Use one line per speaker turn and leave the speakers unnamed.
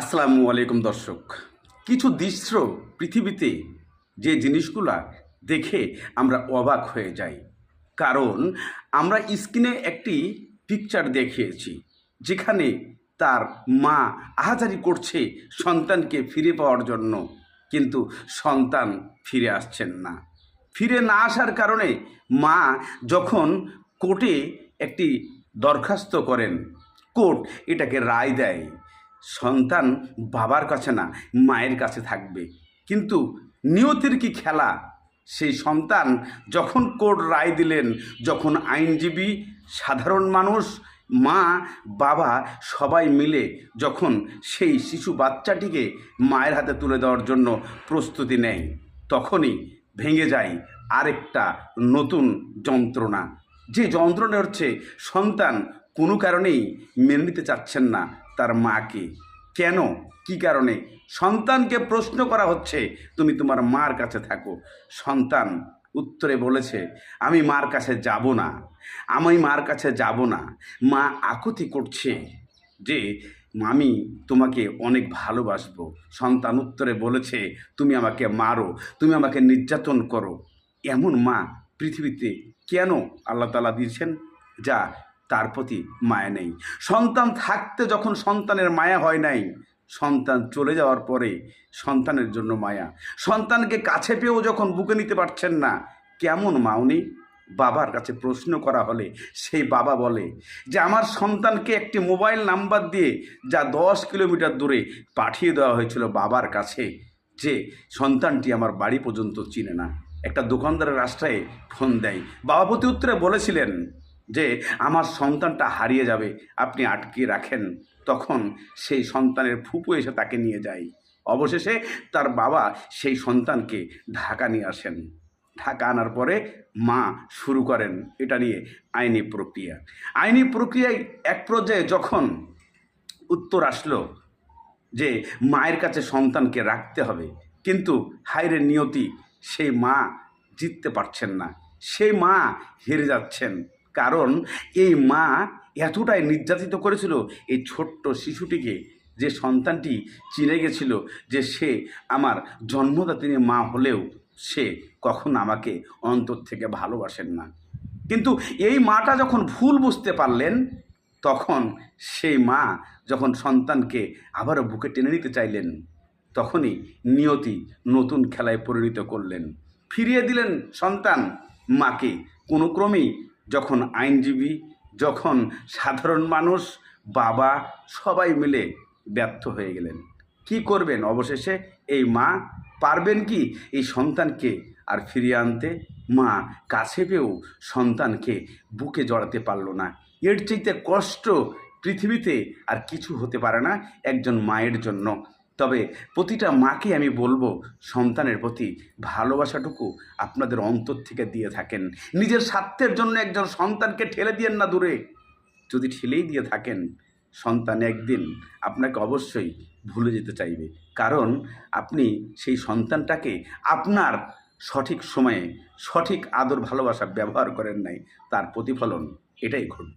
আসসালামু আলাইকুম দর্শক। কিছু দৃশ্য পৃথিবীতে যে জিনিসগুলা দেখে আমরা অবাক হয়ে যাই। কারণ আমরা স্ক্রিনে একটি পিকচার দেখিয়েছি, যেখানে তার মা আহাজারি করছে সন্তানকে ফিরে পাওয়ার জন্য, কিন্তু সন্তান ফিরে আসছেন না। ফিরে না আসার কারণে মা যখন কোর্টে একটি দরখাস্ত করেন, কোর্ট এটাকে রায় দেয়। সন্তান বাবার কাছে না, মায়ের কাছে থাকবে। কিন্তু নিয়তির কি খেলা? সেই সন্তান যখন কোর্ট রায় দিলেন, যখন আইনজীবী, সাধারণ মানুষ, মা, বাবা সবাই মিলে যখন সেই শিশু বাচ্চাটিকে মায়ের হাতে তুলে দেওয়ার জন্য প্রস্তুতি নেয়, তখনই ভেঙে যায় আরেকটা নতুন যন্ত্রণা। যে যন্ত্রণা হচ্ছে সন্তান কোনো কারণেই মেনে নিতে চাচ্ছেন না তার মাকে। কেন? কি কারণে? সন্তানকে প্রশ্ন করা হচ্ছে, তুমি তোমার মার কাছে থাকো। সন্তান উত্তরে বলেছে, আমি মার কাছে যাব না। আমি মার কাছে যাব না। মা আকুতি করছে যে আমি তোমাকে অনেক ভালোবাসবো। সন্তান উত্তরে বলেছে, তুমি আমাকে মারো, তুমি আমাকে নির্যাতন করো। এমন মা পৃথিবীতে কেন আল্লাহ তালা দিয়েছেন? যা তার প্রতি মায়া নেই। সন্তান থাকতে যখন সন্তানের মায়া হয় নাই, সন্তান চলে যাওয়ার পরে সন্তানের জন্য মায়া। সন্তানকে কাছে পেয়েও যখন বুকে নিতে পারছেন না, কেমন মা উনি? বাবার কাছে প্রশ্ন করা হলে সেই বাবা বলে যে, আমার সন্তানকে একটি মোবাইল নাম্বার দিয়ে যা দশ কিলোমিটার দূরে পাঠিয়ে দেওয়া হয়েছিল বাবার কাছে, যে সন্তানটি আমার বাড়ি পর্যন্ত চিনে না। একটা দোকানদারের রাস্তায় ফোন দেয়। বাবা প্রতি উত্তরে বলেছিলেন যে আমার সন্তানটা হারিয়ে যাবে, আপনি আটকে রাখেন। তখন সেই সন্তানের ফুপু এসে তাকে নিয়ে যায়। অবশেষে তার বাবা সেই সন্তানকে ঢাকা নিয়ে আসেন। ঢাকা আনার পরে মা শুরু করেন এটা নিয়ে আইনি প্রক্রিয়া। আইনি প্রক্রিয়ায় এক পর্যায়ে যখন উত্তর আসলো যে মায়ের কাছে সন্তানকে রাখতে হবে, কিন্তু হাইরে নিয়তি সেই মা জিততে পারছেন না। সেই মা হেরে যাচ্ছেন। কারণ এই মা এতটাই নির্যাতিত করেছিল এই ছোট্ট শিশুটিকে, যে সন্তানটি চিনে গেছিল যে সে আমার জন্মদাতিনী মা হলেও সে কখন আমাকে অন্তর থেকে ভালোবাসেন না। কিন্তু এই মাটা যখন ভুল বুঝতে পারলেন, তখন সেই মা যখন সন্তানকে আবারও বুকে টেনে নিতে চাইলেন, তখনই নিয়তি নতুন খেলায় পরিণত করলেন। ফিরিয়ে দিলেন সন্তান মাকে। কোনো ক্রমেই যখন আইনজীবী, যখন সাধারণ মানুষ, বাবা সবাই মিলে ব্যর্থ হয়ে গেলেন। কি করবেন? অবশেষে এই মা পারবেন কি? এই সন্তানকে আর ফিরিয়ে আনতে? মা কাছে পেয়েও সন্তানকে বুকে জড়াতে পারল না। এর চাইতে কষ্ট পৃথিবীতে আর কিছু হতে পারে না একজন মায়ের জন্য। তবে প্রতিটা মাকে আমি বলব, সন্তানের প্রতি ভালোবাসাটুকু আপনাদের অন্তর থেকে দিয়ে থাকেন। নিজের স্বার্থের জন্য একজন সন্তানকে ঠেলে দিয়েন না দূরে। যদি ঠেলেই দিয়ে থাকেন, সন্তান একদিন আপনাকে অবশ্যই ভুলে যেতে চাইবে। কারণ আপনি সেই সন্তানটাকে আপনার সঠিক সময়ে সঠিক আদর ভালোবাসা ব্যবহার করেন নাই, তার প্রতিফলন এটাই ঘটবে।